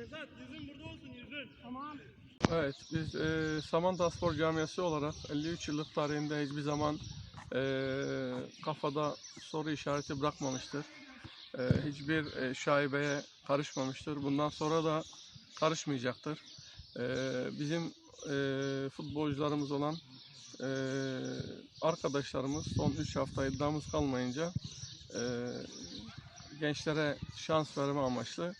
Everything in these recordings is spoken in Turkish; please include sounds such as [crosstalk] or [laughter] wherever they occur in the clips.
Nevzat yüzün burada olsun yüzün. Tamam. Evet, biz e, Samandağ Spor Camiası olarak 53 yıllık tarihinde hiçbir zaman e, kafada soru işareti bırakmamıştır. E, hiçbir e, şaibeye karışmamıştır. Bundan sonra da karışmayacaktır. E, bizim e, futbolcularımız olan e, arkadaşlarımız son 3 hafta iddiamız kalmayınca e, gençlere şans verme amaçlı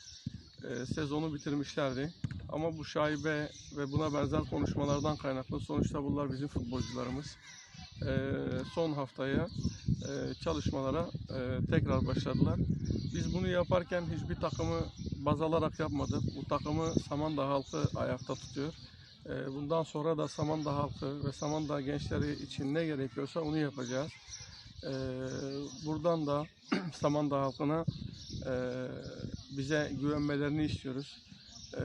e, sezonu bitirmişlerdi. Ama bu şaibe ve buna benzer konuşmalardan kaynaklı sonuçta bunlar bizim futbolcularımız. Ee, son haftaya e, çalışmalara e, tekrar başladılar. Biz bunu yaparken hiçbir takımı baz alarak yapmadık. Bu takımı Samandağ halkı ayakta tutuyor. Bundan sonra da Samandağ halkı ve Samandağ gençleri için ne gerekiyorsa onu yapacağız. Buradan da [clears throat] Samandağ halkına e, bize güvenmelerini istiyoruz. Ee,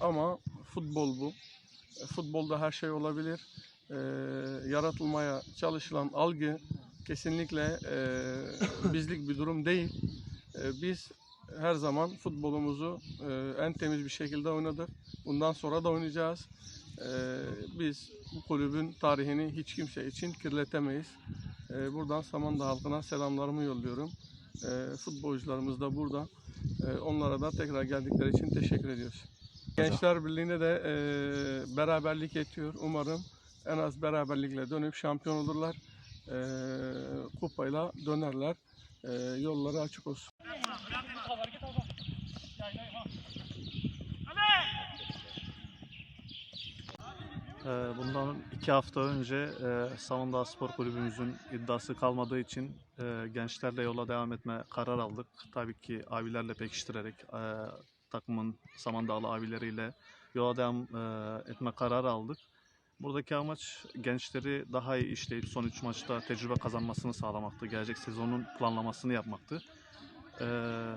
ama futbol bu. E, Futbolda her şey olabilir. Ee, yaratılmaya çalışılan algı kesinlikle e, bizlik bir durum değil. E, biz her zaman futbolumuzu e, en temiz bir şekilde oynadık. Bundan sonra da oynayacağız. E, biz bu kulübün tarihini hiç kimse için kirletemeyiz. E, buradan Samandağ halkına selamlarımı yolluyorum. E, futbolcularımız da burada. E, onlara da tekrar geldikleri için teşekkür ediyoruz. Gençler Birliği'ne de e, beraberlik yetiyor. Umarım en az beraberlikle dönüp şampiyon olurlar. E, kupayla dönerler. E, yolları açık olsun. Ee, Bundan iki hafta önce e, Samandağ Spor Kulübümüzün iddiası kalmadığı için e, gençlerle yola devam etme karar aldık. Tabii ki abilerle pekiştirerek e, takımın Samandağlı abileriyle yola devam etme kararı aldık. Buradaki amaç gençleri daha iyi işleyip son 3 maçta tecrübe kazanmasını sağlamaktı. Gelecek sezonun planlamasını yapmaktı. Ee,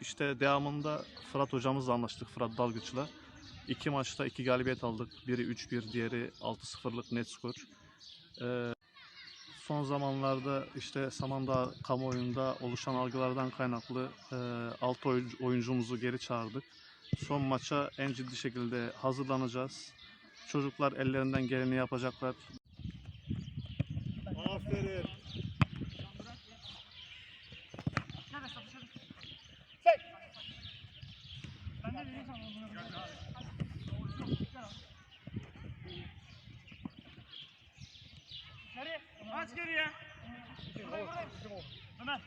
işte devamında Fırat hocamızla anlaştık, Fırat Dalgıç'la. İki maçta iki galibiyet aldık. Biri 3-1, diğeri 6-0'lık net skor. Ee, son zamanlarda işte Samandağ kamuoyunda oluşan algılardan kaynaklı 6 oyuncumuzu geri çağırdık. Son maça en ciddi şekilde hazırlanacağız. Çocuklar ellerinden geleni yapacaklar. Aferin. Hadi. At geriye. Kolay kolay. Ömer.